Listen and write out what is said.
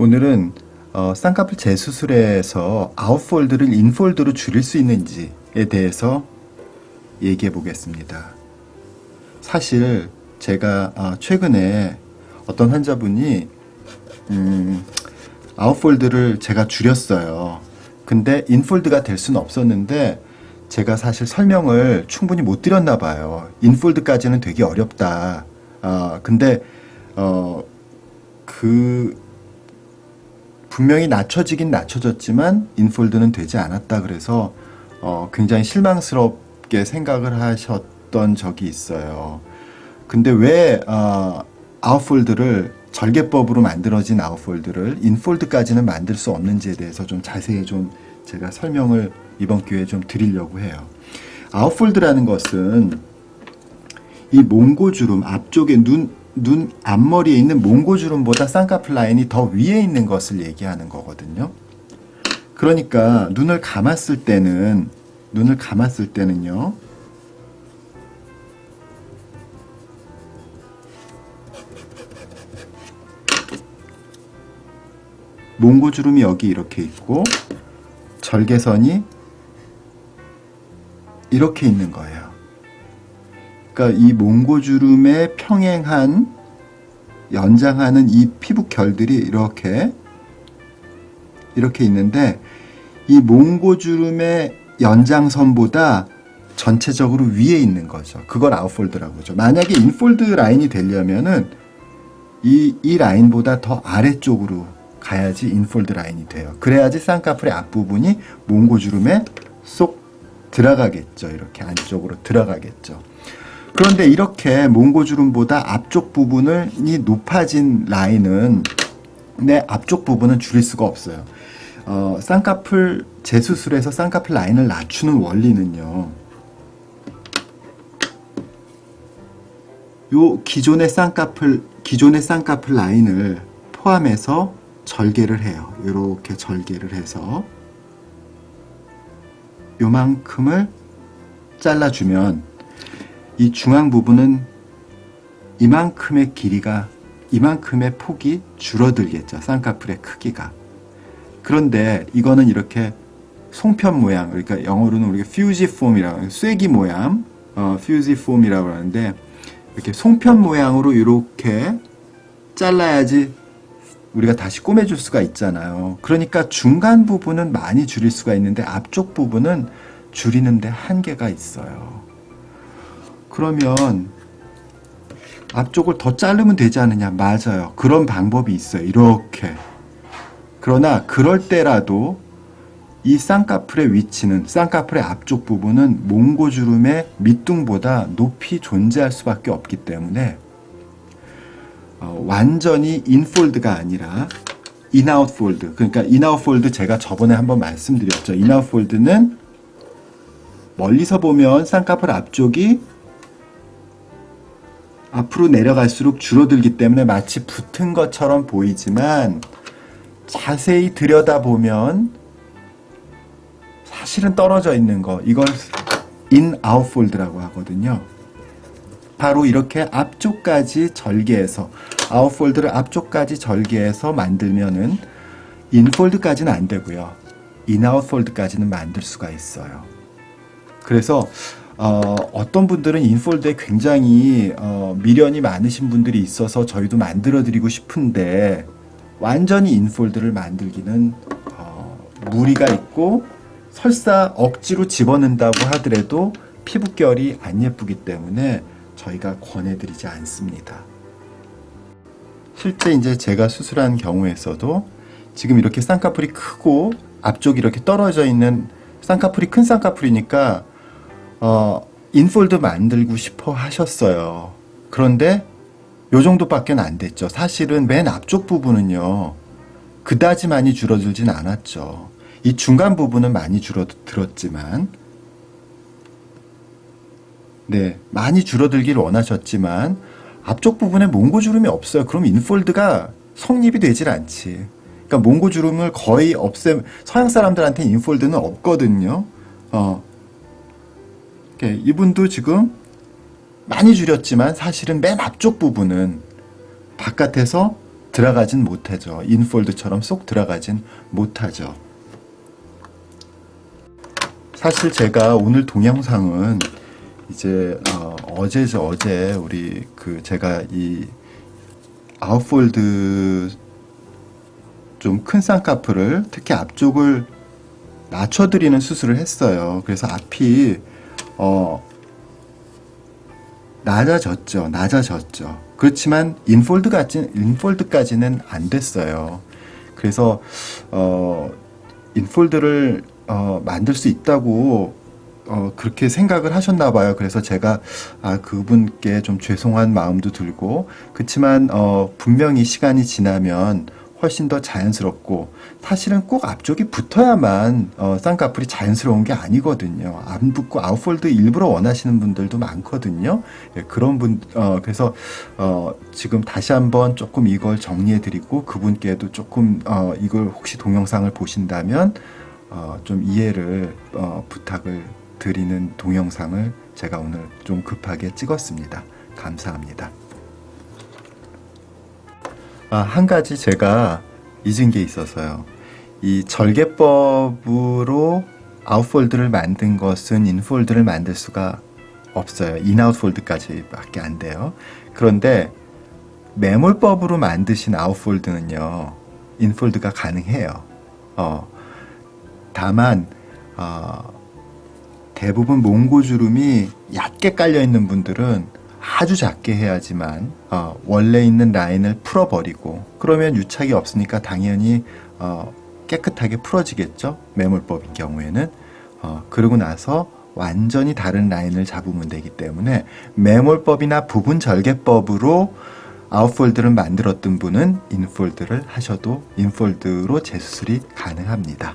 오늘은 어, 쌍꺼풀 재수술에서 아웃폴드를 인폴드로 줄일 수 있는지에 대해서 얘기해 보겠습니다. 사실 제가 아, 최근에 어떤 환자분이 음, 아웃폴드를 제가 줄였어요. 근데 인폴드가 될 수는 없었는데 제가 사실 설명을 충분히 못 드렸나 봐요. 인폴드까지는 되게 어렵다. 아, 근데 어, 그 분명히 낮춰지긴 낮춰졌지만 인폴드는 되지 않았다 그래서 어, 굉장히 실망스럽게 생각을 하셨던 적이 있어요. 근데 왜 어, 아웃폴드를 절개법으로 만들어진 아웃폴드를 인폴드까지는 만들 수 없는지에 대해서 좀 자세히 좀 제가 설명을 이번 기회에 좀 드리려고 해요. 아웃폴드라는 것은 이 몽고주름 앞쪽에 눈, 눈 앞머리에 있는 몽고주름보다 쌍꺼풀 라인이 더 위에 있는 것을 얘기하는 거거든요. 그러니까 눈을 감았을 때는 눈을 감았을 때는요. 몽고주름이 여기 이렇게 있고 절개선이 이렇게 있는 거예요. 그러니까 이 몽고주름에 평행한 연장하는 이 피부 결들이 이렇게 이렇게 있는데 이 몽고주름의 연장선보다 전체적으로 위에 있는 거죠. 그걸 아웃폴드라고 하죠. 만약에 인폴드 라인이 되려면은 이, 이 라인보다 더 아래쪽으로 가야지 인폴드 라인이 돼요. 그래야지 쌍꺼풀의 앞부분이 몽고주름에 쏙 들어가겠죠. 이렇게 안쪽으로 들어가겠죠. 그런데 이렇게 몽고주름보다 앞쪽 부분이 높아진 라인은 내 앞쪽 부분은 줄일 수가 없어요. 어, 쌍꺼풀 재수술에서 쌍꺼풀 라인을 낮추는 원리는요. 요 기존의 쌍꺼풀 기존의 쌍꺼풀 라인을 포함해서 절개를 해요. 이렇게 절개를 해서 요만큼을 잘라주면 이 중앙 부분은 이만큼의 길이가 이만큼의 폭이 줄어들겠죠. 쌍꺼풀의 크기가. 그런데 이거는 이렇게 송편 모양, 그러니까 영어로는 우리가 퓨지 폼이라고 쐐기 모양, 어, 퓨지 폼이라고 하는데 이렇게 송편 모양으로 이렇게 잘라야지 우리가 다시 꼬매줄 수가 있잖아요. 그러니까 중간 부분은 많이 줄일 수가 있는데 앞쪽 부분은 줄이는데 한계가 있어요. 그러면 앞쪽을 더 자르면 되지 않느냐? 맞아요. 그런 방법이 있어요. 이렇게. 그러나 그럴 때라도 이 쌍꺼풀의 위치는 쌍꺼풀의 앞쪽 부분은 몽고주름의 밑둥보다 높이 존재할 수밖에 없기 때문에 어, 완전히 인폴드가 아니라 인아웃 폴드. 그러니까 인아웃 폴드 제가 저번에 한번 말씀드렸죠. 인아웃 폴드는 멀리서 보면 쌍꺼풀 앞쪽이 앞으로 내려갈수록 줄어들기 때문에 마치 붙은 것처럼 보이지만 자세히 들여다보면 사실은 떨어져 있는 거 이걸 인 아웃 폴드라고 하거든요. 바로 이렇게 앞쪽까지 절개해서 아웃 폴드를 앞쪽까지 절개해서 만들면은 인 폴드까지는 안 되고요. 인 아웃 폴드까지는 만들 수가 있어요. 그래서 어, 떤 분들은 인폴드에 굉장히 어, 미련이 많으신 분들이 있어서 저희도 만들어 드리고 싶은데 완전히 인폴드를 만들기는 어, 무리가 있고 설사 억지로 집어넣는다고 하더라도 피부결이 안 예쁘기 때문에 저희가 권해드리지 않습니다. 실제 이제 제가 수술한 경우에서도 지금 이렇게 쌍꺼풀이 크고 앞쪽이 이렇게 떨어져 있는 쌍꺼풀이 큰 쌍꺼풀이니까 어, 인폴드 만들고 싶어 하셨어요. 그런데 요 정도밖에 안 됐죠. 사실은 맨 앞쪽 부분은요. 그다지 많이 줄어들진 않았죠. 이 중간 부분은 많이 줄어들었지만 네, 많이 줄어들길 원하셨지만 앞쪽 부분에 몽고주름이 없어요. 그럼 인폴드가 성립이 되질 않지. 그러니까 몽고주름을 거의 없애 서양 사람들한테 인폴드는 없거든요. 어. 이분도 지금 많이 줄였지만 사실은 맨 앞쪽 부분은 바깥에서 들어가진 못하죠. 인폴드처럼 쏙 들어가진 못하죠. 사실 제가 오늘 동영상은 이제 어, 제죠 어제 우리 그 제가 이 아웃폴드 좀 큰 쌍꺼풀을 특히 앞쪽을 낮춰드리는 수술을 했어요. 그래서 앞이 어 낮아졌죠. 낮아졌죠. 그렇지만 인폴드까지 인폴드까지는 안 됐어요. 그래서 어 인폴드를 어 만들 수 있다고 어 그렇게 생각을 하셨나 봐요. 그래서 제가 아 그분께 좀 죄송한 마음도 들고 그렇지만 어 분명히 시간이 지나면 훨씬 더 자연스럽고 사실은 꼭 앞쪽이 붙어야만 어, 쌍꺼풀이 자연스러운 게 아니거든요. 안 붙고 아웃폴드 일부러 원하시는 분들도 많거든요. 예, 그런 분 어, 그래서 어, 지금 다시 한번 조금 이걸 정리해드리고 그분께도 조금 어, 이걸 혹시 동영상을 보신다면 어, 좀 이해를 어, 부탁을 드리는 동영상을 제가 오늘 좀 급하게 찍었습니다. 감사합니다. 아, 한 가지 제가 잊은 게 있어서요. 이 절개법으로 아웃폴드를 만든 것은 인폴드를 만들 수가 없어요. 인아웃폴드까지밖에 안 돼요. 그런데 매몰법으로 만드신 아웃폴드는요, 인폴드가 가능해요. 어, 다만, 어, 대부분 몽고주름이 얕게 깔려 있는 분들은 아주 작게 해야지만 어, 원래 있는 라인을 풀어버리고 그러면 유착이 없으니까 당연히 어, 깨끗하게 풀어지겠죠 매몰법인 경우에는 어, 그러고 나서 완전히 다른 라인을 잡으면 되기 때문에 매몰법이나 부분 절개법으로 아웃폴드를 만들었던 분은 인폴드를 하셔도 인폴드로 재수술이 가능합니다.